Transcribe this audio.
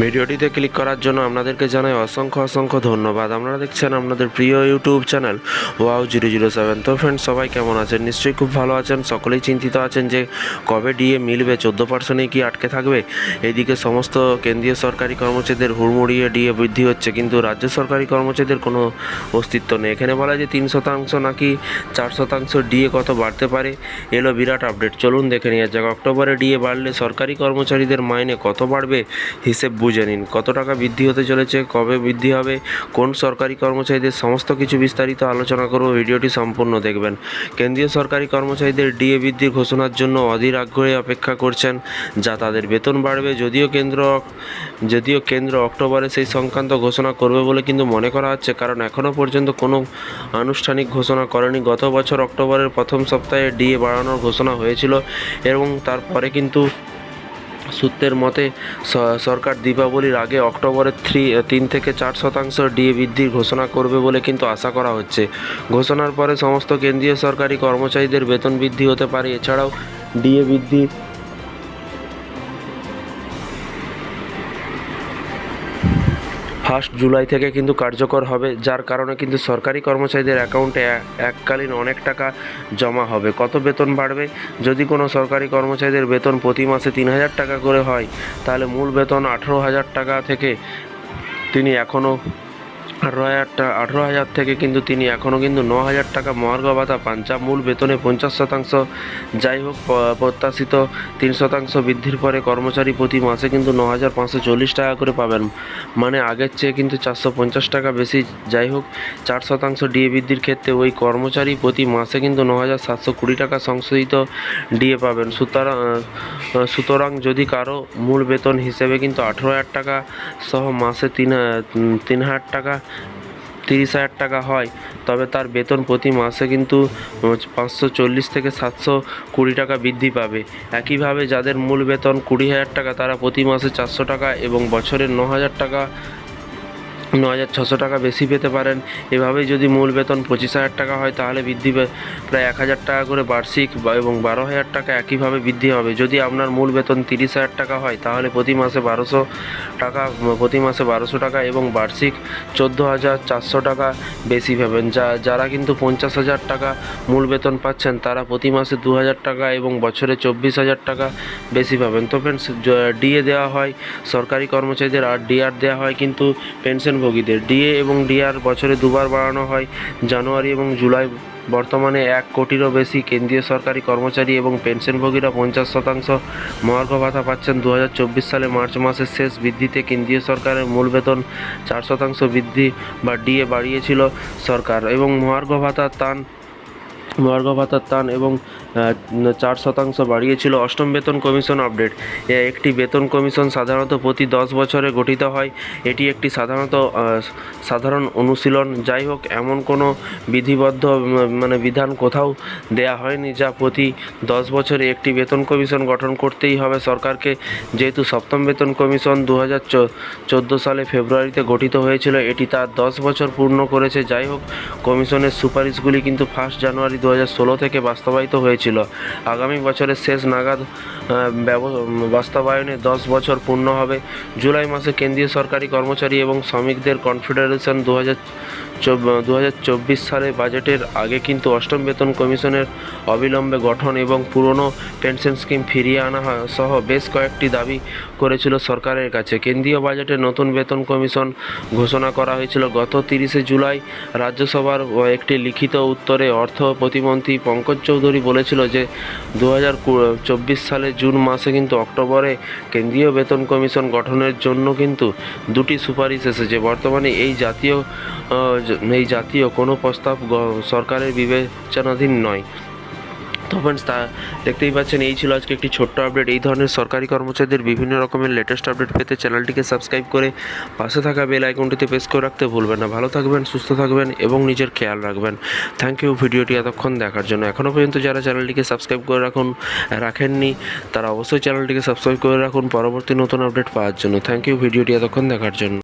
ভিডিওটিতে ক্লিক করার জন্য আপনাদেরকে জানাই অসংখ্য অসংখ্য ধন্যবাদ। আপনারা দেখছেন আপনাদের প্রিয় YouTube channel wow zero zero seven. তো ফ্রেন্ডস সবাই কেমন আছেন? নিশ্চয়ই খুব ভালো আছেন। সকলেই চিন্তিত আছেন যে কবে ডিএ মিলবে, চোদ্দ পার্সেন্টে কি আটকে থাকবে? এদিকে সমস্ত কেন্দ্রীয় সরকারি কর্মচারীদের হুড়মুড়িয়ে ডিএ বৃদ্ধি হচ্ছে, কিন্তু রাজ্য সরকারি কর্মচারীদের কোনো অস্তিত্ব নেই। এখানে বলা যে তিন শতাংশ নাকি চার শতাংশ ডিএ কত বাড়তে পারে, এলো বিরাট আপডেট। চলুন দেখে নিয়ে যাক। অক্টোবরে ডিএ বাড়লে সরকারি কর্মচারীদের মাইনে কত বাড়বে, হিসেব বুঝে নিন। কত টাকা বৃদ্ধি হতে চলেছে, কবে বৃদ্ধি হবে, কোন সরকারি কর্মচারীদের সমস্ত কিছু বিস্তারিত আলোচনা করব, ভিডিওটি সম্পূর্ণ দেখবেন। কেন্দ্রীয় সরকারি কর্মচারীদের ডিএ বৃদ্ধির ঘোষণার জন্য অধীর আগ্রহে অপেক্ষা করছেন, যা তাদের বেতন বাড়বে। যদিও কেন্দ্র যদিও কেন্দ্র অক্টোবরে সেই সংক্রান্ত ঘোষণা করবে বলে কিন্তু মনে করা হচ্ছে, কারণ এখনও পর্যন্ত কোনো আনুষ্ঠানিক ঘোষণা করেনি। গত বছর অক্টোবরের প্রথম সপ্তাহে ডিএ বাড়ানোর ঘোষণা হয়েছিল এবং তারপরে কিন্তু সূত্রের মতে সরকার দীপাবলির আগে অক্টোবরের থ্রি তিন থেকে চার শতাংশ ডিএ বৃদ্ধির ঘোষণা করবে বলে কিন্তু আশা করা হচ্ছে। ঘোষণার পরে সমস্ত কেন্দ্রীয় সরকারি কর্মচারীদের বেতন বৃদ্ধি হতে পারে। এছাড়াও, ডিএ বৃদ্ধি ফার্স্ট জুলাই থেকে কিন্তু কার্যকর হবে, যার কারণে কিন্তু সরকারি কর্মচারীদের অ্যাকাউন্টে এককালীন অনেক টাকা জমা হবে। কত বেতন বাড়বে? যদি কোনো সরকারি কর্মচারীদের বেতন প্রতি মাসে তিন হাজার টাকা করে হয়, তাহলে মূল বেতন আঠেরো হাজার টাকা থেকে তিনি এখনও আঠেরো হাজার টাকা আঠেরো হাজার থেকে কিন্তু তিনি এখনও কিন্তু ন হাজার টাকা মহার্ঘ ভাতা পান, যা মূল বেতনে পঞ্চাশ শতাংশ। যাই হোক প্রত্যাশিত তিন শতাংশ বৃদ্ধির পরে কর্মচারী প্রতি মাসে কিন্তু ন হাজার পাঁচশো চল্লিশ টাকা করে পাবেন। মানে আগের চেয়ে কিন্তু চারশো পঞ্চাশ টাকা বেশি। যাই হোক, চার শতাংশ ডিএ বৃদ্ধির ক্ষেত্রে ওই কর্মচারী প্রতি মাসে কিন্তু ন হাজার সাতশো কুড়ি টাকা সংশোধিত ডিএ পাবেন। সুতরাং সুতরাং যদি কারও মূল বেতন হিসেবে কিন্তু আঠেরো হাজার টাকা সহ মাসে তিন তিন হাজার টাকা তিরিশ হাজার টাকা হয়, তবে তার বেতন প্রতি মাসে কিন্তু পাঁচশো চল্লিশ থেকে সাতশো কুড়ি টাকা বৃদ্ধি পাবে। একইভাবে যাদের মূল বেতন কুড়ি হাজার টাকা, তারা প্রতি মাসে চারশো টাকা এবং বছরে ন হাজার টাকা ন হাজার ছশো টাকা বেশি পেতে পারেন। এভাবেই যদি মূল বেতন পঁচিশ হাজার টাকা হয়, তাহলে বৃদ্ধি প্রায় এক হাজার টাকা করে বার্ষিক বা- এবং বারো হাজার টাকা একইভাবে বৃদ্ধি হবে। যদি আপনার মূল বেতন তিরিশ হাজার টাকা হয়, তাহলে প্রতি মাসে বারোশো টাকা, প্রতি মাসে বারোশো টাকা এবং বার্ষিক চোদ্দ হাজার চারশো টাকা বেশি পাবেন। যা যারা কিন্তু পঞ্চাশ হাজার টাকা মূল বেতন পাচ্ছেন, তারা প্রতি মাসে দু হাজার টাকা এবং বছরে চব্বিশ হাজার টাকা বেশি পাবেন। তো ফ্রেন্ডস ডিএ দেওয়া হয়, সরকারি কর্মচারীদের আর ডিআর দেওয়া হয়, কিন্তু পেনশনভোগীদের ডিএ এবং ডিআর বছরে দুবার বাড়ানো হয়। জানুয়ারি এবং জুলাই বর্তমানে এক কোটিরও বেশি কেন্দ্রীয় সরকারি কর্মচারী এবং পেনশনভোগীরা পঞ্চাশ শতাংশ মহার্ঘ ভাতা পাচ্ছেন। দু হাজার চব্বিশ সালে মার্চ মাসের শেষ বৃদ্ধিতে কেন্দ্রীয় সরকারের মূল বেতন চার শতাংশ বৃদ্ধি বা ডিএ বাড়িয়েছিল সরকার এবং মহার্ঘ ভাতার টান মহার্ঘ ভাতার টান এবং চার শতাংশ বাড়িয়েছিল। অষ্টম বেতন কমিশন আপডেট। একটি বেতন কমিশন সাধারণত প্রতি দশ বছরে গঠিত হয়। এটি একটি সাধারণত সাধারণ অনুশীলন। যাই হোক, এমন কোনো বিধিবদ্ধ মানে বিধান কোথাও দেয়া হয়নি যা প্রতি দশ বছরে একটি বেতন কমিশন গঠন করতেই হবে। সরকারকে যেহেতু সপ্তম বেতন কমিশন দু হাজার চোদ্দ সালে ফেব্রুয়ারিতে গঠিত হয়েছিল, এটি তার দশ বছর পূর্ণ করেছে। যাই হোক, কমিশনের সুপারিশগুলি কিন্তু ফার্স্ট জানুয়ারি দু হাজার ষোলো থেকে বাস্তবায়িত হয়েছিল। আগামী বছরের শেষ নাগাদ বাস্তবায়নে দশ বছর পূর্ণ হবে। জুলাই মাসে কেন্দ্রীয় সরকারি কর্মচারী এবং শ্রমিকদের কনফেডারেশন দু হাজার দু হাজার চব্বিশ সালে বাজেটের আগে কিন্তু অষ্টম বেতন কমিশনের অবিলম্বে গঠন এবং পুরনো পেনশন স্কিম ফিরিয়ে আনা সহ বেশ কয়েকটি দাবি করেছিল সরকারের কাছে। কেন্দ্রীয় বাজেটে নতুন বেতন কমিশন ঘোষণা করা হয়েছিল। গত তিরিশে জুলাই রাজ্যসভার একটি লিখিত উত্তরে অর্থ প্রতিমন্ত্রী পঙ্কজ চৌধুরী বলেছিল যে দু হাজার চব্বিশ সালে জুন মাসে কিন্তু অক্টোবরে কেন্দ্রীয় বেতন কমিশন গঠনের জন্য কিন্তু দুটি সুপারিশ এসেছে। বর্তমানে এই জাতীয় এই জাতীয় কোনো প্রস্তাব সরকারের বিবেচনাধীন নয়। তো ফ্রেন্ডস তা দেখতেই পাচ্ছেন, এই ছিল আজকে একটি ছোট্ট আপডেট এই ধরনের সরকারি কর্মচারীদের বিভিন্ন রকমের লেটেস্ট আপডেট পেতে চ্যানেলটিকে সাবস্ক্রাইব করে পাশে থাকা বেল আইকনটিতে প্রেস করে রাখতে ভুলবেন না। ভালো থাকবেন, সুস্থ থাকবেন এবং নিজের খেয়াল রাখবেন। থ্যাংক ইউ ভিডিওটি এতক্ষণ দেখার জন্য। এখনও পর্যন্ত যারা চ্যানেলটিকে সাবস্ক্রাইব করে রাখুন, রাখেননি, তারা অবশ্যই চ্যানেলটিকে সাবস্ক্রাইব করে রাখুন। পরবর্তী নতুন আপডেট পাওয়ার জন্য। থ্যাংক ইউ ভিডিওটি এতক্ষণ দেখার জন্য।